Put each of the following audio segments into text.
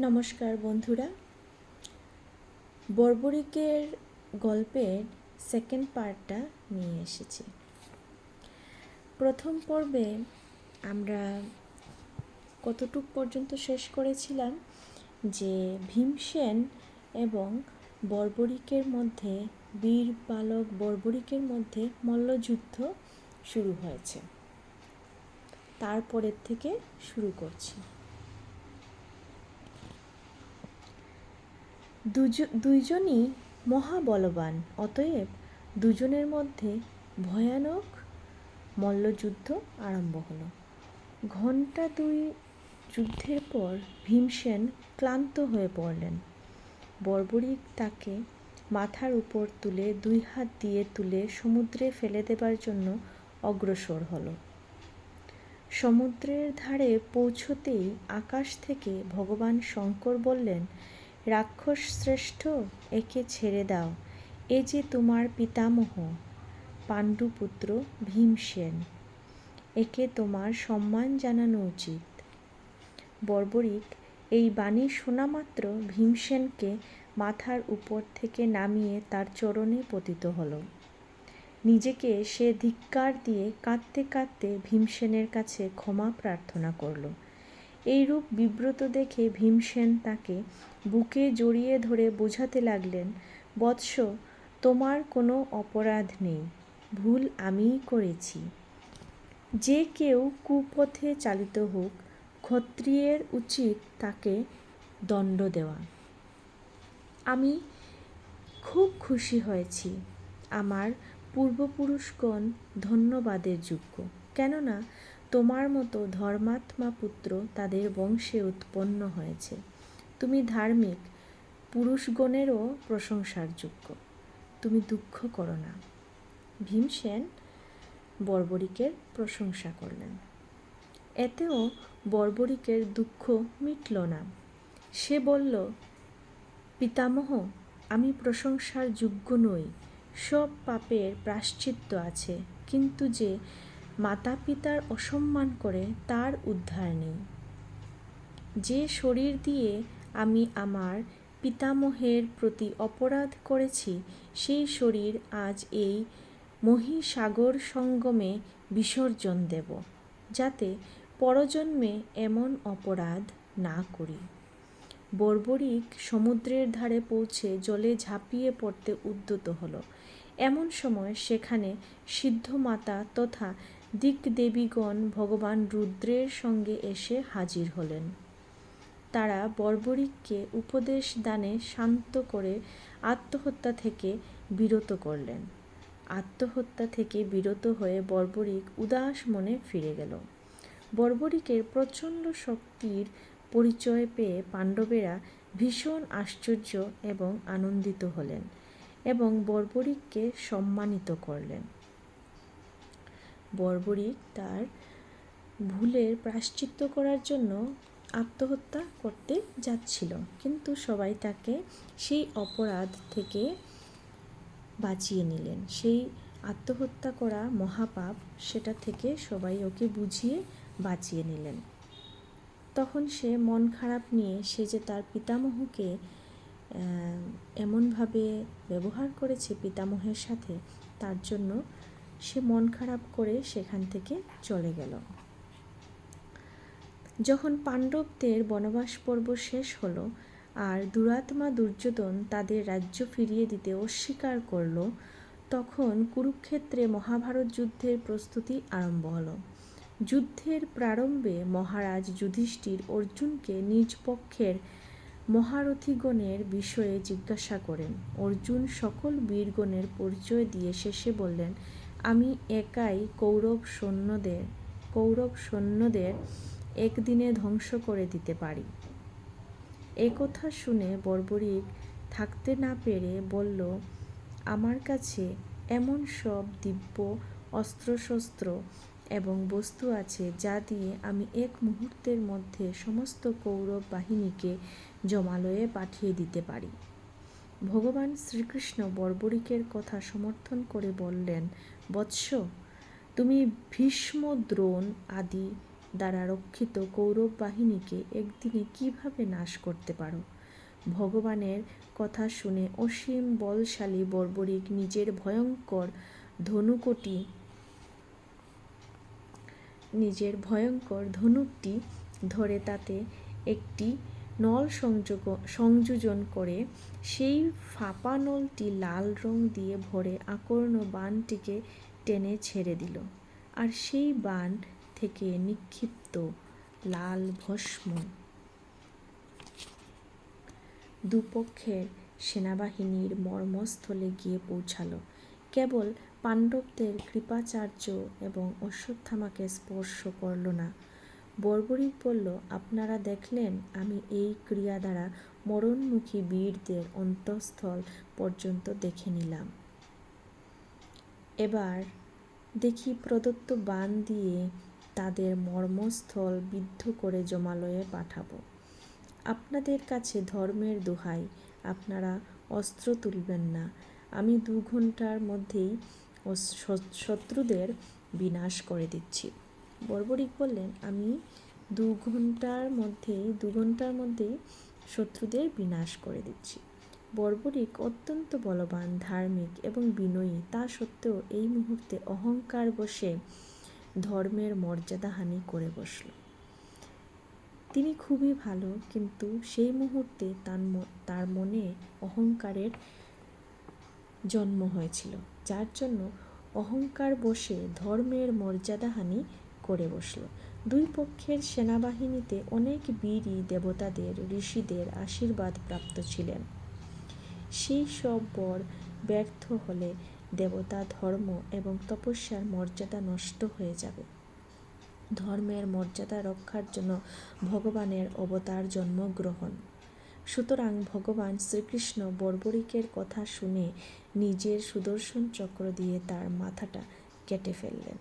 নমস্কার বন্ধুরা। বর্বরিকের গল্পের সেকেন্ড পার্টটা নিয়ে এসেছি। প্রথম পর্বে আমরা কতটুক পর্যন্ত শেষ করেছিলাম যে ভীমসেন এবং বর্বরিকের মধ্যে, বীর বালক বর্বরিকের মধ্যে মল্লযুদ্ধ শুরু হয়েছে। তারপরের থেকে শুরু করছি। দুজ- দুইজনই মহাবলবান, অতএব দুজনের মধ্যে ভয়ানক মল্লযুদ্ধ আরম্ভ হলো। ঘণ্টা দুই যুদ্ধের পর ভীমসেন ক্লান্ত হয়ে পড়লেন। বর্বরিক তাকে মাথার উপর তুলে দুই হাত দিয়ে তুলে সমুদ্রে ফেলে দেবার জন্য অগ্রসর হল। সমুদ্রের ধারে পৌঁছতেই আকাশ থেকে ভগবান শঙ্কর বললেন রাক্ষস শ্রেষ্ঠ, একে ছেড়ে দাও। এ যে তোমার পিতামহ, পাণ্ডুপুত্র ভীমসেন, একে তোমার সম্মান জানানো উচিত। বর্বরিক, এই বাণী শোনা মাত্র ভীমসেনকে মাথার উপর থেকে নামিয়ে তার চরণে পতিত হলো। নিজেকে সে ধিক্কার দিয়ে কাঁদতে কাঁদতে ভীমসেনের কাছে ক্ষমা প্রার্থনা করল। এইরূপ বিব্রত দেখে ভীমসেন তাকে বুকে জড়িয়ে ধরে বোঝাতে লাগলেন, বৎস, তোমার কোনো অপরাধ নেই, ভুল আমিই করেছি। যে কেউ কুপথে চালিত হোক, ক্ষত্রিয়ের উচিত তাকে দণ্ড দেওয়া। আমি খুব খুশি হয়েছি, আমার পূর্বপুরুষগণ ধন্যবাদের যোগ্য। কেননা তোমার মতো ধর্মাত্মা পুত্র তাদের বংশে উৎপন্ন হয়েছে। তুমি ধার্মিক, পুরুষগণেরও প্রশংসার যোগ্য তুমি দুঃখ করো না। ভীমসেন বর্বরিকের প্রশংসা করলেন। এতেও বর্বরিকের দুঃখ মিটল না। সে বলল, পিতামহ, আমি প্রশংসার যোগ্য নই। সব পাপের প্রাশ্চিত্য আছে। কিন্তু যে মাতা পিতার অসম্মান করে তার উদ্ধার নেই। যে শরীর দিয়ে আমি আমার পিতামহের প্রতি অপরাধ করেছি, সেই শরীর আজ এই মহীসাগর সঙ্গমে বিসর্জন দেব, যাতে পরজন্মে এমন অপরাধ না করি। বর্বরিক সমুদ্রের ধারে পৌঁছে জলে ঝাঁপিয়ে পড়তে উদ্যত হলো। এমন সময় সেখানে সিদ্ধমাতা তথা দিকদেবীগণ ভগবান রুদ্রের সঙ্গে এসে হাজির হলেন। তারা বর্বরিককে উপদেশ দানে শান্ত করে আত্মহত্যা থেকে বিরত করলেন। আত্মহত্যা থেকে বিরত হয়ে বর্বরিক উদাস মনে ফিরে গেল। বর্বরিকের প্রচণ্ড শক্তির পরিচয় পেয়ে পাণ্ডবেরা ভীষণ আশ্চর্য এবং আনন্দিত হলেন এবং বর্বরিককে সম্মানিত করলেন। বর্বরিক তার ভুলের প্রাশ্চিত্য করার জন্য আত্মহত্যা করতে যাচ্ছিল। কিন্তু সবাই তাকে সেই অপরাধ থেকে বাঁচিয়ে নিলেন। সেই আত্মহত্যা করা মহাপাপ সেটা থেকে সবাই ওকে বুঝিয়ে বাঁচিয়ে নিলেন। তখন সে মন খারাপ নিয়ে সে যে তার পিতামহকে এমনভাবে ব্যবহার করেছে পিতামহের সাথে, তার জন্য সে মন খারাপ করে সেখান থেকে চলে গেল। যখন পাণ্ডবদের বনবাস পর্ব শেষ হলো আর দুরাত্মা দুর্যোধন তাদের রাজ্য ফিরিয়ে দিতে অস্বীকার করল, তখন কুরুক্ষেত্রে মহাভারত যুদ্ধের প্রস্তুতি আরম্ভ হলো। যুদ্ধের প্রারম্ভে মহারাজ যুধিষ্ঠির অর্জুনকে নিজ পক্ষের মহারথীগণের বিষয়ে জিজ্ঞাসা করেন। অর্জুন সকল বীরগণের পরিচয় দিয়ে শেষে বললেন আমি একাই কৌরব সৈন্যদের কৌরব সৈন্যদের একদিনে ধ্বংস করে দিতে পারি। এ কথা শুনে বর্বরিক থাকতে না পেরে বলল, আমার কাছে এমন সব দিব্য অস্ত্রশস্ত্র এবং বস্তু আছে যা দিয়ে আমি এক মুহূর্তের মধ্যে সমস্ত কৌরব বাহিনীকে জমালয়ে পাঠিয়ে দিতে পারি। ভগবান শ্রীকৃষ্ণ বর্বরিকের কথা সমর্থন করে বললেন, বৎস, তুমি ভীষ্ম দ্রোণ আদি দ্বারা রক্ষিত কৌরব বাহিনীকে একদিনে কীভাবে নাশ করতে পারো? ভগবানের কথা শুনে অসীম বলশালী বর্বরিক নিজের ভয়ঙ্কর ধনুকটি, নিজের ভয়ঙ্কর ধনুকটি ধরে তাতে একটি নল সংযোগ সংযোজন করে সেই ফাঁপা নলটি লাল রং দিয়ে ভরে আকর্ণ বানটিকে টেনে ছেড়ে দিল। আর সেই বান থেকে নিক্ষিপ্ত লাল ভস্ম। দুপক্ষের সেনাবাহিনীর মর্মস্থলে গিয়ে পৌঁছালো। কেবল পাণ্ডবদের কৃপাচার্য এবং অশ্বত্থামাকে স্পর্শ করল না। বর্বরিক বলল, আপনারা দেখলেন, আমি এই ক্রিয়া দ্বারা মরণমুখী বীরদের অন্তঃস্থল পর্যন্ত দেখে নিলাম। এবার দেখি প্রদত্ত বান দিয়ে তাদের মর্মস্থল বিদ্ধ করে জমালয়ে পাঠাবো। আপনাদের কাছে ধর্মের দোহাই, আপনারা অস্ত্র তুলবেন না। আমি দু ঘণ্টার মধ্যেই শত্রুদের বিনাশ করে দিচ্ছি। বর্বরিক বললেন, আমি দু ঘণ্টার মধ্যেই, দু ঘণ্টার মধ্যেই শত্রুদের বিনাশ করে দিচ্ছি। বর্বরিক অত্যন্ত বলবান, ধার্মিক এবং বিনয়ী, তা সত্ত্বেও এই মুহূর্তে অহংকার বসে ধর্মের মর্যাদাহানি করে বসল। তিনি খুবই ভালো, কিন্তু সেই মুহূর্তে তার তার মনে অহংকারের জন্ম হয়েছিল, যার জন্য অহংকার বসে ধর্মের মর্যাদাহানি করে বসল। দুই পক্ষের সেনাবাহিনীতে অনেক বীরই দেবতাদের, ঋষিদের আশীর্বাদ প্রাপ্ত ছিলেন। সেই সব বর ব্যর্থ হলে দেবতা ধর্ম এবং তপস্যার মর্যাদা নষ্ট হয়ে যাবে। ধর্মের মর্যাদা রক্ষার জন্য ভগবানের অবতার জন্মগ্রহণ। সুতরাং ভগবান শ্রীকৃষ্ণ বর্বরিকের কথা শুনে নিজের সুদর্শন চক্র দিয়ে তার মাথাটা কেটে ফেললেন।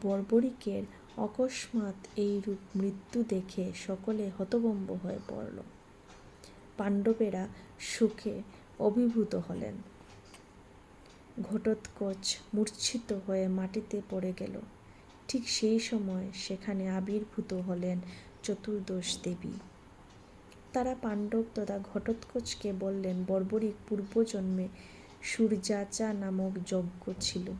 বর্বরিকের অকস্মাৎ এই রূপ মৃত্যু দেখে সকলে হতবম্ব হয়ে পড়ল। পাণ্ডবেরা সুখে অভিভূত হলেন। ঘটোৎকচ মূর্ছিত হয়ে মাটিতে পড়ে গেল। ঠিক সেই সময় সেখানে আবির্ভূত হলেন চতুর্দশ দেবী। তারা পাণ্ডব তথা ঘটোৎকচকে বললেন, বর্বরিক পূর্বজন্মে সূর্যাচা নামক যজ্ঞ ছিল।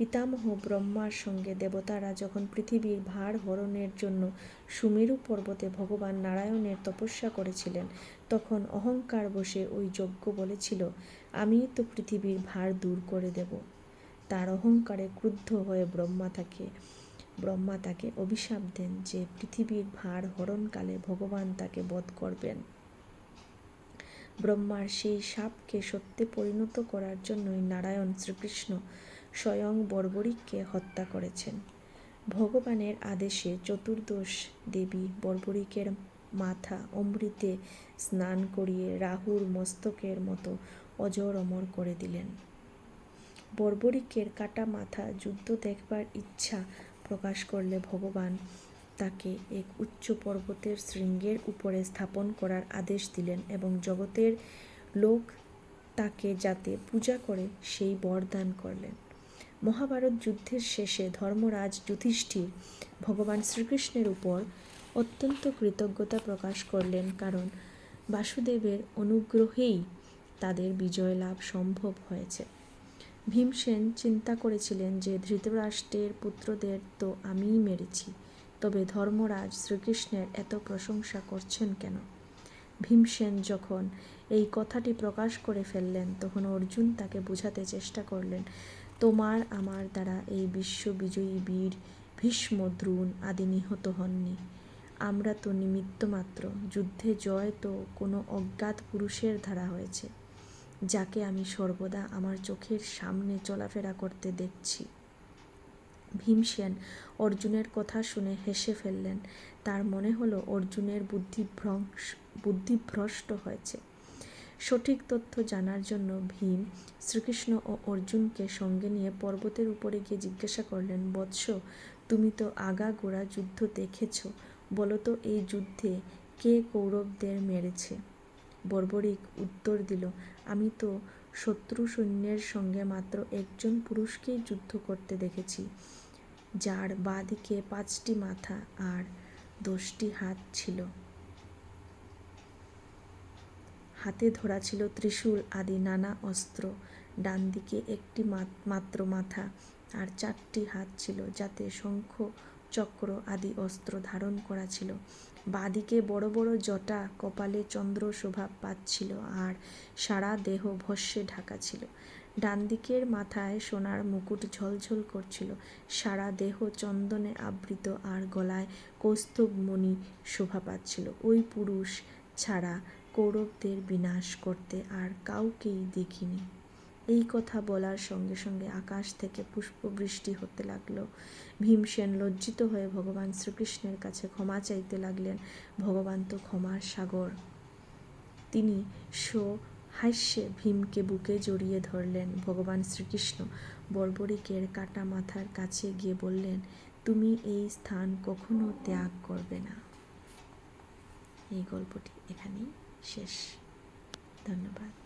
পিতামহ ব্রহ্মার সঙ্গে দেবতারা যখন পৃথিবীর ভার হরণের জন্য সুমেরু পর্বতে ভগবান নারায়ণের তপস্যা করেছিলেন, তখন অহংকার বসে ওই যজ্ঞ বলেছিল, আমি তো পৃথিবীর ভার দূর করে দেব তার অহংকারে ক্রুদ্ধ হয়ে ব্রহ্মা তাকে ব্রহ্মা তাকে অভিশাপ দেন যে পৃথিবীর ভার হরণকালে ভগবান তাকে বধ করবেন। ব্রহ্মার সেই সাপকে সত্যে পরিণত করার জন্যই নারায়ণ শ্রীকৃষ্ণ স্বয়ং বর্বরিককে হত্যা করেছেন। ভগবানের আদেশে চতুর্দশ দেবী বর্বরিকের মাথা অমৃতে স্নান করিয়ে রাহুর মস্তকের মতো অজর অমর করে দিলেন। বর্বরিকের কাটা মাথা যুদ্ধ দেখবার ইচ্ছা প্রকাশ করলে ভগবান তাকে এক উচ্চ পর্বতের শৃঙ্গের উপরে স্থাপন করার আদেশ দিলেন এবং জগতের লোক তাকে যাতে পূজা করে সেই বরদান করলেন। মহাভারত যুদ্ধের শেষে ধর্মরাজ যুধিষ্ঠির ভগবান শ্রীকৃষ্ণের উপর অত্যন্ত কৃতজ্ঞতা প্রকাশ করলেন, কারণ বাসুদেবের অনুগ্রহেই তাদের বিজয় লাভ সম্ভব হয়েছে। ভীমসেন চিন্তা করেছিলেন যে, ধৃতরাষ্ট্রের পুত্রদের তো আমিই মেরেছি, তবে ধর্মরাজ শ্রীকৃষ্ণের এত প্রশংসা করছেন কেন? ভীমসেন যখন এই কথাটি প্রকাশ করে ফেললেন, তখন অর্জুন তাকে বোঝাতে চেষ্টা করলেন তোমার আমার দ্বারা এই বিশ্ব বিজয়ী বীর ভীষ্ম দ্রুণ আদি নিহত হননি। আমরা তো নিমিত্ত মাত্র, যুদ্ধে জয় তো কোনো অজ্ঞাত পুরুষের ধারা হয়েছে, যাকে আমি সর্বদা আমার চোখের সামনে চলাফেরা করতে দেখছি। ভীমসেন অর্জুনের কথা শুনে হেসে ফেললেন, তার মনে হলো অর্জুনের বুদ্ধিভ্রংশ বুদ্ধিভ্রষ্ট হয়েছে। সঠিক তথ্য জানার জন্য ভীম শ্রীকৃষ্ণ ও অর্জুনকে সঙ্গে নিয়ে পর্বতের উপরে গিয়ে জিজ্ঞাসা করলেন, বৎস, তুমি তো আগা গোড়া যুদ্ধ দেখেছ। বলো তো, এই যুদ্ধে কে কৌরবদের মেরেছে? বর্বরিক উত্তর দিল, আমি তো শত্রু সৈন্যের সঙ্গে মাত্র একজন পুরুষকেই যুদ্ধ করতে দেখেছি। যার বাঁদিকে পাঁচটি মাথা আর দশটি হাত ছিল। হাতে ধরা ছিল ত্রিশূল আদি নানা অস্ত্র, ডান দিকে একটি মাত্র মাথা আর চারটি হাত ছিল যাতে শঙ্খ, চক্র আদি অস্ত্র ধারণ করা ছিল। বাঁদিকে বড় বড় জটা কপালে চন্দ্র শোভা পাচ্ছিল আর সারা দেহ ভস্যে ঢাকা ছিল। ডান দিকের মাথায় সোনার মুকুট ঝলঝল করছিল। সারা দেহ চন্দনে আবৃত আর গলায় কৌস্তুভ মণি শোভা পাচ্ছিল। ওই পুরুষ ছাড়া কৌরবদের বিনাশ করতে আর কাউকেই দেখিনি। এই কথা বলার সঙ্গে সঙ্গে আকাশ থেকে পুষ্পবৃষ্টি হতে লাগল। ভীমসেন লজ্জিত হয়ে ভগবান শ্রীকৃষ্ণের কাছে ক্ষমা চাইতে লাগলেন, ভগবান তো ক্ষমার সাগর। তিনি শো হাস্যে ভীমকে বুকে জড়িয়ে ধরলেন। ভগবান শ্রীকৃষ্ণ বর্বরিকের কাটা মাথার কাছে গিয়ে বললেন, তুমি এই স্থান কখনো ত্যাগ করবে না। এই গল্পটি এখানেই শেষ। ধন্যবাদ।